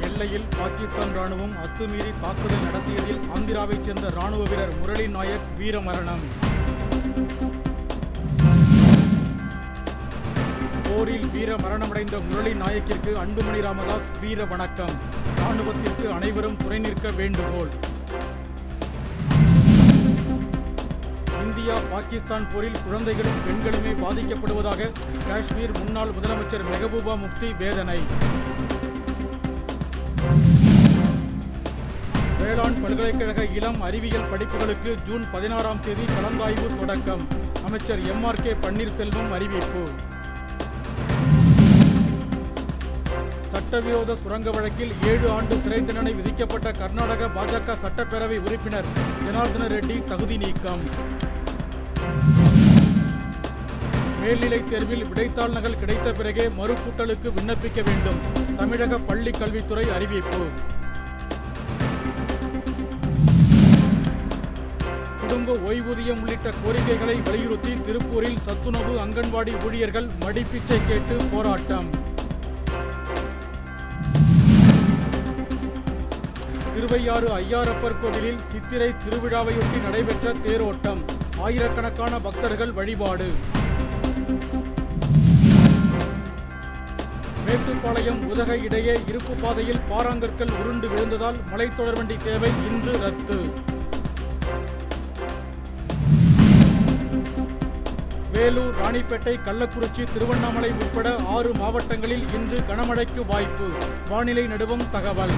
எல்லையில் பாகிஸ்தான் ராணுவம் அத்துமீறி தாக்குதல் நடத்தியதில் ஆந்திராவைச் சேர்ந்த ராணுவ வீரர் முரளி நாயக் வீரமரணம் போரில் வீர மரணமடைந்த முரளி நாயக்கிற்கு அன்புமணி ராமதாஸ் வீர வணக்கம். ராணுவத்திற்கு அனைவரும் துணை நிற்க வேண்டுகோள். இந்தியா பாகிஸ்தான் போரில் குழந்தைகளும் பெண்களுமே பாதிக்கப்படுவதாக காஷ்மீர் முன்னாள் முதலமைச்சர் மெஹபூபா முஃப்தி வேதனை. வேளாண் பல்கலைக்கழக இளம் அறிவியல் படிப்புகளுக்கு ஜூன் பதினாறாம் தேதி கலந்தாய்வு தொடக்கம். அமைச்சர் எம் ஆர் கே பன்னீர்செல்வம் அறிவிப்பு. சட்டவிரோத சுரங்க வழக்கில் ஏழு ஆண்டு சிறை தண்டனை விதிக்கப்பட்ட கர்நாடக பாஜக சட்டப்பேரவை உறுப்பினர் ஜனார்தன ரெட்டி தகுதி நீக்கம். மேல்நிலைத் தேர்வில் விடைத்தாள் நகல் கிடைத்த பிறகே மறுகூட்டலுக்கு விண்ணப்பிக்க வேண்டும். தமிழக பள்ளி கல்வித்துறை அறிவிப்பு. குடும்ப ஓய்வூதியம் உள்ளிட்ட கோரிக்கைகளை வலியுறுத்தி திருப்பூரில் சத்துணவு அங்கன்வாடி ஊழியர்கள் மடிப்பிச்சை கேட்டு போராட்டம். திருவையாறு ஐயாரப்பர் கோவிலில் சித்திரை திருவிழாவையொட்டி நடைபெற்ற தேரோட்டம். ஆயிரக்கணக்கான பக்தர்கள் வழிபாடு. மேட்டுப்பாளையம் உதகை இடையே இருப்பு பாதையில் பாறாங்கற்கள் உருண்டு விழுந்ததால் மலைத்தொடர்வண்டி சேவை இன்று ரத்து. வேலூர் ராணிப்பேட்டை கள்ளக்குறிச்சி திருவண்ணாமலை உட்பட ஆறு மாவட்டங்களில் இன்று கனமழைக்கு வாய்ப்பு. வானிலை நடுவம் தகவல்.